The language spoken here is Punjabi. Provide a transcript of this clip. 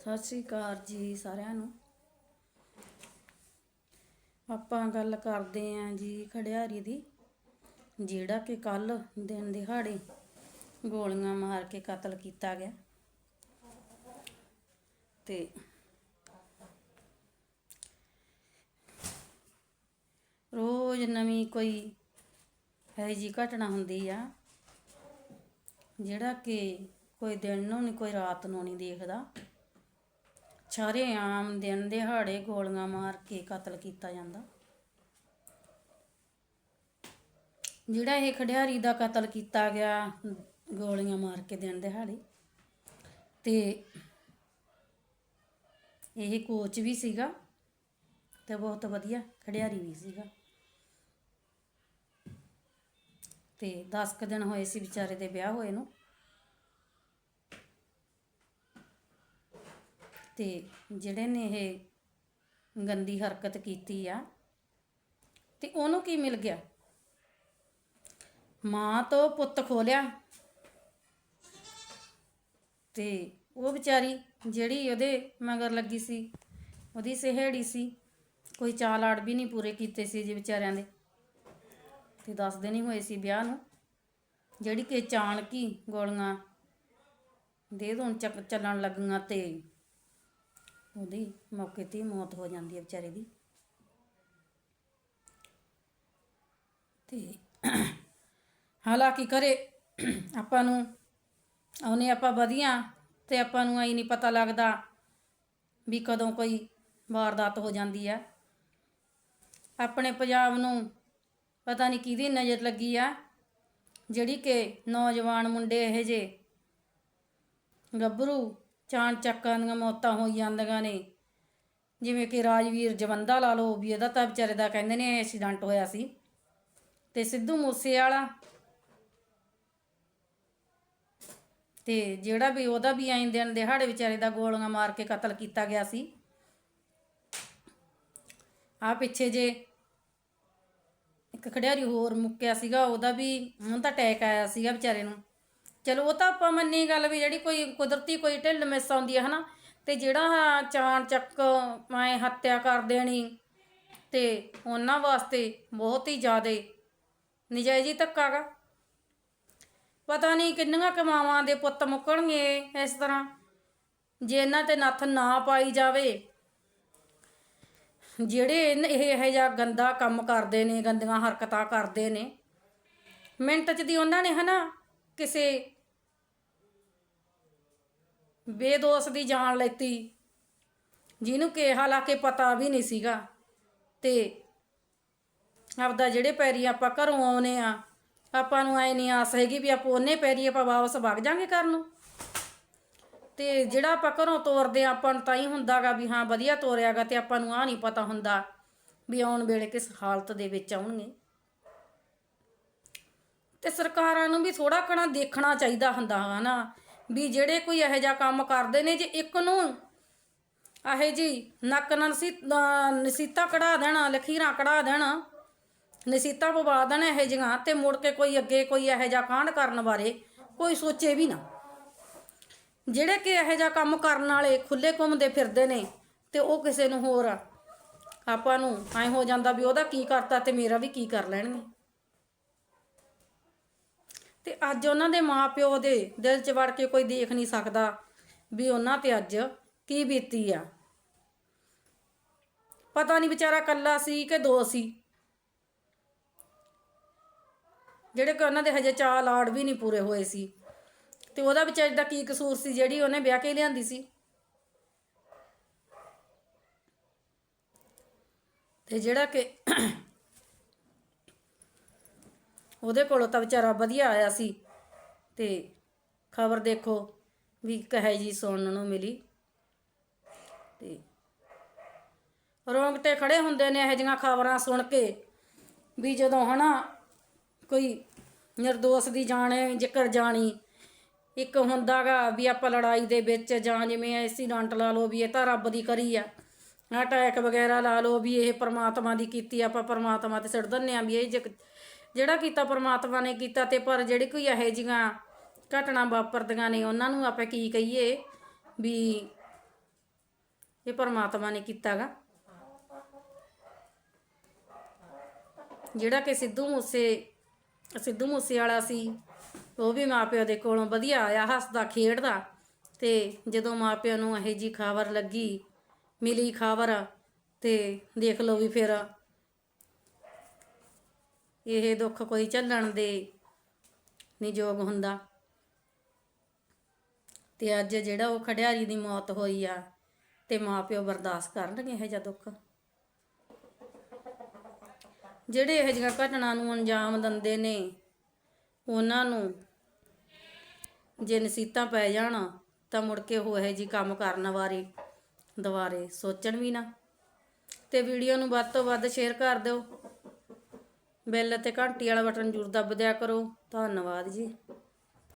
ਸਤਿ ਸ਼੍ਰੀ ਅਕਾਲ ਜੀ ਸਾਰਿਆਂ ਨੂੰ। ਆਪਾਂ ਗੱਲ ਕਰਦੇ ਆਂ ਜੀ ਖੜਿਆਰੀ ਦੀ, ਜਿਹੜਾ ਕਿ ਕੱਲ ਦਿਨ ਦਿਹਾੜੇ ਗੋਲੀਆਂ ਮਾਰ ਕੇ ਕਤਲ ਕੀਤਾ ਗਿਆ। ਤੇ ਰੋਜ਼ ਨਵੀਂ ਕੋਈ ਹੈ ਜੀ ਘਟਨਾ ਹੁੰਦੀ ਆ, ਜਿਹੜਾ ਕਿ ਕੋਈ ਦਿਨ ਨੂੰ ਨਹੀਂ, ਕੋਈ ਰਾਤ ਨੂੰ ਨਹੀਂ ਦੇਖਦਾ। ਸਾਰੇ ਆਮ ਦਿਨ ਦਿਹਾੜੇ ਗੋਲੀਆਂ ਮਾਰ ਕੇ ਕਤਲ ਕੀਤਾ ਜਾਂਦਾ। ਜਿਹੜਾ ਇਹ ਖੜਿਆਰੀ ਦਾ ਕਤਲ ਕੀਤਾ ਗਿਆ, ਗੋਲੀਆਂ ਮਾਰ ਕੇ ਦਿਨ ਦਿਹਾੜੇ। ਤੇ ਇਹ ਕੋਚ ਵੀ ਸੀਗਾ ਤੇ ਬਹੁਤ ਵਧੀਆ ਖਿਡਾਰੀ ਵੀ ਸੀਗਾ। ਤੇ 10 ਕੁ ਦਿਨ ਹੋਏ ਸੀ ਵਿਚਾਰੇ ਦੇ ਵਿਆਹ ਹੋਏ ਨੂੰ। ਤੇ ਜਿਹੜੇ ਨੇ ਇਹ ਗੰਦੀ ਹਰਕਤ ਕੀਤੀ ਆ, ਤੇ ਉਹਨੂੰ ਕੀ ਮਿਲ ਗਿਆ? ਮਾਂ ਤੋਂ ਪੁੱਤ ਖੋਲਿਆ। ਤੇ ਉਹ ਵਿਚਾਰੀ ਜਿਹੜੀ ਉਹਦੇ ਮਗਰ ਲੱਗੀ ਸੀ, ਉਹਦੀ ਸਹੇੜੀ ਸੀ, ਕੋਈ ਚਾਲ ਆੜ ਵੀ ਨਹੀਂ ਪੂਰੇ ਕੀਤੇ ਸੀ ਜੀ ਵਿਚਾਰਿਆਂ ਦੇ। ਤੇ 10 ਦਿਨ ਹੀ ਹੋਏ ਸੀ ਵਿਆਹ ਨੂੰ, ਜਿਹੜੀ ਕਿ ਚਾਣਕੀ ਗੋਲੀਆਂ ਦੇ ਦੋਣ ਚੱਲਣ ਲੱਗੀਆਂ ਤੇ ਉਹਦੀ ਮੌਕੇ ਤੇ ਹੀ ਮੌਤ ਹੋ ਜਾਂਦੀ ਹੈ ਵਿਚਾਰੇ ਦੀ। ਤੇ ਹਾਲਾਂਕਿ ਕਰੇ ਆਪਾਂ ਨੂੰ ਉਹਨੇ ਆਪਾਂ ਵਧੀਆ ਤੇ ਆਪਾਂ ਨੂੰ ਆਈ ਨਹੀਂ ਪਤਾ ਲੱਗਦਾ ਵੀ ਕਦੋਂ ਕੋਈ ਵਾਰਦਾਤ ਹੋ ਜਾਂਦੀ ਹੈ ਆਪਣੇ ਪੰਜਾਬ ਨੂੰ ਪਤਾ ਨਹੀਂ ਕਿਹਦੀ ਨਜ਼ਰ ਲੱਗੀ ਆ, ਜਿਹੜੀ ਕਿ ਨੌਜਵਾਨ ਮੁੰਡੇ ਇਹ ਜੇ ਗੱਭਰੂ ਚਾਣ ਚੱਕਾਂ ਦੀਆਂ ਮੌਤਾਂ ਹੋਈ ਜਾਂਦੀਆਂ ਨੇ। ਜਿਵੇਂ ਕਿ ਰਾਜਵੀਰ ਜਵੰਦਾ ਲਾ ਲਓ, ਵੀ ਇਹਦਾ ਤਾਂ ਵਿਚਾਰੇ ਦਾ ਕਹਿੰਦੇ ਨੇ ਐਕਸੀਡੈਂਟ ਹੋਇਆ ਸੀ। ਤੇ ਸਿੱਧੂ ਮੂਸੇ ਵਾਲਾ ਤੇ ਜਿਹੜਾ ਵੀ ਉਹਦਾ ਵੀ ਐਂ ਦਿਨ ਦਿਹਾੜੇ ਵਿਚਾਰੇ ਦਾ ਗੋਲੀਆਂ ਮਾਰ ਕੇ ਕਤਲ ਕੀਤਾ ਗਿਆ ਸੀ। ਆ ਪਿੱਛੇ ਜੇ ਇੱਕ ਖਿਡਾਰੀ ਹੋਰ ਮੁੱਕਿਆ ਸੀਗਾ, ਉਹਦਾ ਵੀ ਹੁਣ ਤਾਂ ਅਟੈਕ ਆਇਆ ਸੀਗਾ ਵਿਚਾਰੇ ਨੂੰ। ਚਲੋ ਉਹ ਤਾਂ ਆਪਾਂ ਮੰਨੀ ਗੱਲ ਵੀ ਜਿਹੜੀ ਕੋਈ ਕੁਦਰਤੀ ਕੋਈ ਢਿੱਲ ਮਿਸ ਆਉਂਦੀ ਹੈ ਹਨਾ? ਤੇ ਜਿਹੜਾ ਚਾਣ ਚੱਕ ਮੈਂ ਹੱਤਿਆ ਕਰ ਦੇਣੀ ਤੇ ਉਹਨਾਂ ਵਾਸਤੇ ਬਹੁਤ ਹੀ ਜ਼ਿਆਦਾ ਨਜਾਇਜ਼ ਹੀ ਧੱਕਾ ਗਾ। ਪਤਾ ਨਹੀਂ ਕਿੰਨੀਆਂ ਕਮਾਵਾਂ ਦੇ ਪੁੱਤ ਮੁੱਕਣਗੇ ਇਸ ਤਰ੍ਹਾਂ, ਜੇ ਇਹਨਾਂ ਤੇ ਨੱਥ ਨਾ ਪਾਈ ਜਾਵੇ। ਜਿਹੜੇ ਇਨ- ਇਹ ਇਹ ਜਿਹਾ ਗੰਦਾ ਕੰਮ ਕਰਦੇ ਨੇ, ਗੰਦੀਆਂ ਹਰਕਤਾਂ ਕਰਦੇ ਨੇ, ਮਿੰਟ ਚ ਦੀ ਉਹਨਾਂ ਨੇ, ਹਨਾ? ਕਿਸੇ ਬੇਦੋਸ ਦੀ ਜਾਨ ਲੈਤੀ। ਜਿਹਨੂੰ ਕਿ ਹਾਲਾਂਕਿ ਪਤਾ ਵੀ ਨਹੀਂ ਸੀਗਾ। ਤੇ ਆਪਦਾ ਜਿਹੜੇ ਪੈਰੀ ਆਪਾਂ ਘਰੋਂ ਆਉਨੇ ਆ, ਆਪਾਂ ਨੂੰ ਐ ਨਹੀਂ ਆਸ ਹੈਗੀ ਵੀ ਆਪਾਂ ਉਹਨੇ ਪੈਰੀ ਆਪਾਂ ਵਾਪਸ ਵਗ ਜਾਾਂਗੇ ਘਰ ਨੂੰ। ਤੇ ਜਿਹੜਾ ਆਪਾਂ ਘਰੋਂ ਤੋਰਦੇ ਆ, ਆਪਾਂ ਨੂੰ ਤਾਂ ਹੀ ਹੁੰਦਾਗਾ ਵੀ ਹਾਂ ਵਧੀਆ ਤੋਰਿਆਗਾ ਤੇ ਆਪਾਂ ਨੂੰ ਆ ਨਹੀਂ ਪਤਾ ਹੁੰਦਾ ਵੀ ਆਉਣ ਵੇਲੇ ਕਿਸ ਹਾਲਤ ਦੇ ਵਿੱਚ ਆਉਣਗੇ। ਤੇ ਸਰਕਾਰਾਂ ਨੂੰ ਵੀ ਥੋੜਾ ਕਣਾ ਦੇਖਣਾ ਚਾਹੀਦਾ ਹੁੰਦਾ ਹਨਾ ਵੀ ਜਿਹੜੇ ਕੋਈ ਇਹੋ ਜਿਹਾ ਕੰਮ ਕਰਦੇ ਨੇ ਜੇ ਇੱਕ ਨੂੰ ਆਹੇ ਜੀ ਨੱਕ ਨਾਲ ਨਸੀ- ਨਸੀਤਾ ਕਢਾ ਦੇਣਾ ਲਖੀਰਾਂ ਕਢਾ ਦੇਣਾ, ਨਸੀਤਾ ਪਵਾ ਦੇਣਾ ਇਹੋ ਜਿਹੀਆਂ ਤੇ ਮੁੜ ਕੇ ਕੋਈ ਅੱਗੇ ਕੋਈ ਇਹੋ ਜਿਹਾ ਕਾਂਡ ਕਰਨ ਬਾਰੇ ਕੋਈ ਸੋਚੇ ਵੀ ਨਾ। ਜਿਹੜੇ ਕਿ ਇਹੋ ਜਿਹਾ ਕੰਮ ਕਰਨ ਵਾਲੇ ਖੁੱਲੇ ਘੁੰਮਦੇ ਫਿਰਦੇ ਨੇ ਤੇ ਉਹ ਕਿਸੇ ਨੂੰ ਹੋਰ ਆਪਾਂ ਨੂੰ ਐ ਹੋ ਜਾਂਦਾ ਵੀ ਉਹਦਾ ਕੀ ਕਰਤਾ ਤੇ ਮੇਰਾ ਵੀ ਕੀ ਕਰ ਲੈਣਗੇ। ਅੱਜ ਉਹਨਾਂ ਦੇ ਮਾਪਿਓ ਦੇ ਦਿਲ 'ਚ ਵੜ ਕੇ ਕੋਈ ਦੇਖ ਨਹੀਂ ਸਕਦਾ ਵੀ ਉਹਨਾਂ ਤੇ ਅੱਜ ਕੀ ਬੀਤੀ ਆ। ਪਤਾ ਨਹੀਂ ਵਿਚਾਰਾ ਕੱਲਾ ਸੀ ਕਿ ਦੋ ਸੀ। ਜਿਹੜੇ ਕਿ ਉਹਨਾਂ ਦੇ ਹਜੇ ਚਾਲ ਆੜ ਵੀ ਨਹੀਂ ਪੂਰੇ ਹੋਏ ਸੀ। ਤੇ ਉਹਦਾ ਵਿਚਾਰੀ ਦਾ ਕੀ ਕਸੂਰ ਸੀ ਜਿਹੜੀ ਉਹਨੇ ਵਿਆਹ ਕੇ ਲਿਆਂਦੀ ਸੀ। ਤੇ ਜਿਹੜਾ ਕਿ ਉਹਦੇ ਕੋਲੋਂ ਤਾਂ ਵਿਚਾਰਾ ਵਧੀਆ ਆਇਆ ਸੀ। ਤੇ ਖਬਰ ਦੇਖੋ ਵੀ ਕਹੇ ਜੀ ਸੁਣਨ ਨੂੰ ਮਿਲੀ। ਤੇ ਰੋਂਗਟੇ ਖੜੇ ਹੁੰਦੇ ਨੇ ਇਹ ਜਿਹੀਆਂ ਖਬਰਾਂ ਸੁਣ ਕੇ ਵੀ ਜਦੋਂ ਹਨਾ ਕੋਈ ਨਿਰਦੋਸ਼ ਦੀ ਜਾਣੇ ਜ਼ਿਕਰ ਜਾਣੀ, ਇੱਕ ਹੁੰਦਾਗਾ ਵੀ ਆਪਾਂ ਲੜਾਈ ਦੇ ਵਿੱਚ ਜਾਂ ਜਿਵੇਂ ਐਕਸੀਡੈਂਟ ਲਾ ਲਓ ਵੀ ਇਹ ਤਾਂ ਰੱਬ ਦੀ ਕਰੀ ਆ ਅਟੈਕ ਵਗੈਰਾ ਲਾ ਲਓ ਵੀ ਇਹ ਪ੍ਰਮਾਤਮਾ ਦੀ ਕੀਤੀ ਆਪਾਂ ਪਰਮਾਤਮਾ ਤੇ ਸਿੱਟ ਦਿੰਨੇ ਆ ਵੀ ਇਹ ਜਿਕ- ਜਿਹੜਾ ਕੀਤਾ ਪਰਮਾਤਮਾ ਨੇ ਕੀਤਾ ਤੇ ਪਰ ਜਿਹੜੀ ਕੋਈ ਇਹੋ ਜਿਹੀਆਂ ਘਟਨਾ ਵਾਪਰਦੀਆਂ ਨੇ, ਉਹਨਾਂ ਨੂੰ ਆਪਾਂ ਕੀ ਕਹੀਏ ਵੀ ਇਹ ਪਰਮਾਤਮਾ ਨੇ ਕੀਤਾਗਾ। ਜਿਹੜਾ ਕਿ ਸਿੱਧੂ ਮੂਸੇ ਸਿੱਧੂ ਮੂਸੇ ਵਾਲਾ ਸੀ, ਉਹ ਵੀ ਮਾਪਿਓ ਦੇ ਕੋਲੋਂ ਵਧੀਆ ਆਇਆ, ਹੱਸਦਾ, ਖੇਡਦਾ ਤੇ ਜਦੋਂ ਮਾਪਿਓ ਨੂੰ ਇਹ ਜੀ ਖਬਰ ਲੱਗੀ, ਮਿਲੀ ਖਬਰ ਤੇ ਦੇਖ ਲਓ ਵੀ ਫਿਰ ਇਹ ਦੁੱਖ ਕੋਈ ਝੱਲਣ ਦੇ ਨਹੀਂ ਯੋਗ ਹੁੰਦਾ। ਤੇ ਅੱਜ ਜਿਹੜਾ ਉਹ ਖੜਿਆਰੀ ਦੀ ਮੌਤ ਹੋਈ ਆ, ਤੇ ਮਾਪਿਓ ਬਰਦਾਸ਼ਤ ਕਰਨਗੇ ਇਹ ਜਿਹਾ ਦੁੱਖ। ਜਿਹੜੇ ਇਹ ਜਿਹੀਆਂ ਘਟਨਾ ਨੂੰ ਅੰਜਾਮ ਦਿੰਦੇ ਨੇ, ਉਹਨਾਂ ਨੂੰ ਜੇ ਨਸੀਤਾਂ ਪੈ ਜਾਣ, ਤਾਂ ਮੁੜ ਕੇ ਉਹ ਇਹ ਜੀ ਕੰਮ ਕਰਨ ਬਾਰੇ ਦੁਬਾਰੇ ਸੋਚਣ ਵੀ ਨਾ। ਤੇ ਵੀਡੀਓ ਨੂੰ ਵੱਧ ਤੋਂ ਵੱਧ ਸ਼ੇਅਰ ਕਰ ਦਿਓ। ਬੈਲ ਅਤੇ ਘੰਟੀ ਵਾਲਾ ਬਟਨ ਜ਼ਰੂਰ ਦੱਬ ਦਿਆ ਕਰੋ। ਧੰਨਵਾਦ ਜੀ।